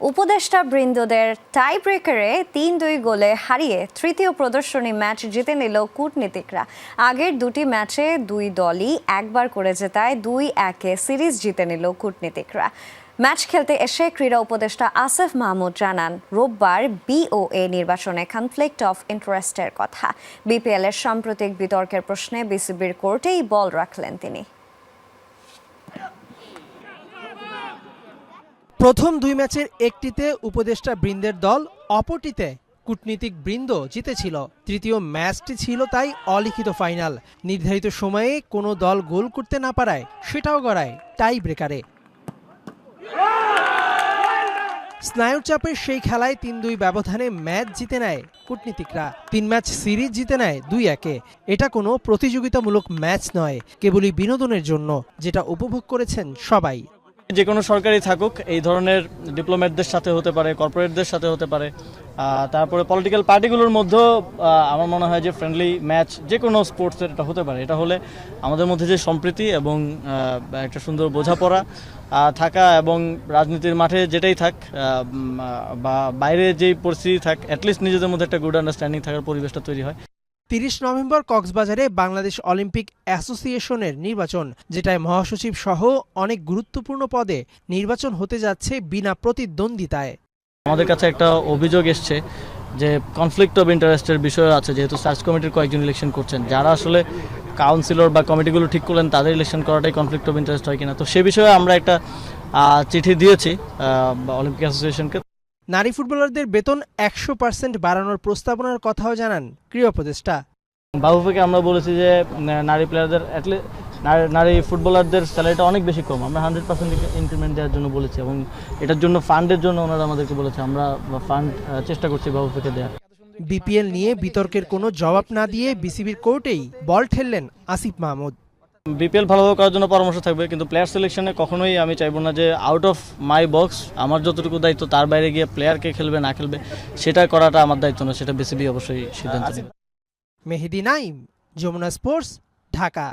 উপদেষ্টা বৃন্দদের টাই ব্রেকারে তিন দুই গোলে হারিয়ে তৃতীয় প্রদর্শনী ম্যাচ জিতে নিল কূটনীতিকরা। আগের দুটি ম্যাচে দুই দলই একবার করে জেতায় দুই একে সিরিজ জিতে নিল কূটনীতিকরা। ম্যাচ খেলতে এসে ক্রীড়া উপদেষ্টা আসিফ মাহমুদ জানান, রোববার বিওএ নির্বাচনে কনফ্লিক্ট অফ ইন্টারেস্টের কথা। বিপিএল এর সাম্প্রতিক বিতর্কের প্রশ্নে বিসিবির কোর্টেই বল রাখলেন তিনি। প্রথম দুই ম্যাচের একটিতে উপদেষ্টা বৃন্দের দল, অপরটিতে কূটনীতিক বৃন্দ জিতেছিল। তৃতীয় ম্যাচটি ছিল তাই অলিখিত ফাইনাল। নির্ধারিত সময়ে কোনো দল গোল করতে না পারায় সেটাও গড়ায় টাই ব্রেকারে স্নায়ুর চাপের সেই খেলায় তিন দুই ব্যবধানে ম্যাচ জিতে নেয় কূটনীতিকরা। তিন ম্যাচ সিরিজ জিতে নেয় দুই একে। এটা কোনো প্রতিযোগিতামূলক ম্যাচ নয়, কেবলই বিনোদনের জন্য, যেটা উপভোগ করেছেন সবাই। যে কোনো সরকারি থাকুক, এই ধরনের ডিপ্লোম্যাটদের সাথে হতে পারে কর্পোরেটদের সাথে হতে পারে তারপরে পলিটিক্যাল পার্টিগুলোর মধ্যেও আমার মনে হয় যে ফ্রেন্ডলি ম্যাচ যে কোনো স্পোর্টসের এটা হতে পারে। এটা হলে আমাদের মধ্যে যে সম্প্রীতি এবং একটা সুন্দর বোঝাপড়া থাকা এবং রাজনীতির মাঠে যেটাই থাক বা বাইরে যেই পরিস্থিতি থাক অ্যাটলিস্ট নিজেদের মধ্যে একটা গুড আন্ডারস্ট্যান্ডিং থাকার পরিবেশটা তৈরি হয়। তিরিশ নভেম্বর কক্সবাজারে বাংলাদেশ অলিম্পিক অ্যাসোসিয়েশনের নির্বাচন, যেটায় মহাসচিব সহ অনেক গুরুত্বপূর্ণ পদে নির্বাচন হতে যাচ্ছে বিনা প্রতিদ্বন্দ্বিতায়। আমাদের কাছে একটা অভিযোগ এসছে যে কনফ্লিক্ট অফ ইন্টারেস্টের বিষয় আছে, যেহেতু সার্চ কমিটির কয়েকজন ইলেকশন করছেন। যারা আসলে কাউন্সিলর বা কমিটিগুলো ঠিক করলেন, তাদের ইলেকশন করাটাই কনফ্লিক্ট অফ ইন্টারেস্ট হয় কিনা? তো সে বিষয়ে আমরা একটা চিঠি দিয়েছি অলিম্পিক অ্যাসোসিয়েশনকে। নারী ফুটবলারদের বেতন একশো পার্সেন্ট বাড়ানোর প্রস্তাবনার কথাও জানান ক্রীড়া উপদেষ্টা। বাবুফেকে আমরা বলেছি যে নারী প্লেয়ারদের নারী ফুটবলারদের স্যালারিটা অনেক বেশি কম। আমরা হান্ড্রেড পার্সেন্ট ইনক্রিমেন্ট দেওয়ার জন্য বলেছি এবং এটার জন্য ফান্ডের জন্য ওনারা আমাদেরকে বলেছে। আমরা ফান্ড চেষ্টা করছি বাবুফেকে দেওয়ার। বিপিএল নিয়ে বিতর্কের কোনো জবাব না দিয়ে বিসিবির কোর্টেই বল ঠেললেন আসিফ মাহমুদ। বিপিএল ভালোভাবে করার জন্য পরামর্শ থাকবে কিন্তু প্লেয়ার সিলেকশনে কখনোই আমি চাইব না যে আউট অফ মাই বক্স আমার যতটুকু দায়িত্ব তার বাইরে গিয়ে প্লেয়ারকে খেলবে না খেলবে সেটা করাটা আমার দায়িত্ব না সেটা বিসিবি অবশ্যই সিদ্ধান্ত নেবে। মেহেদি নাইম যমুনা স্পোর্টস ঢাকা।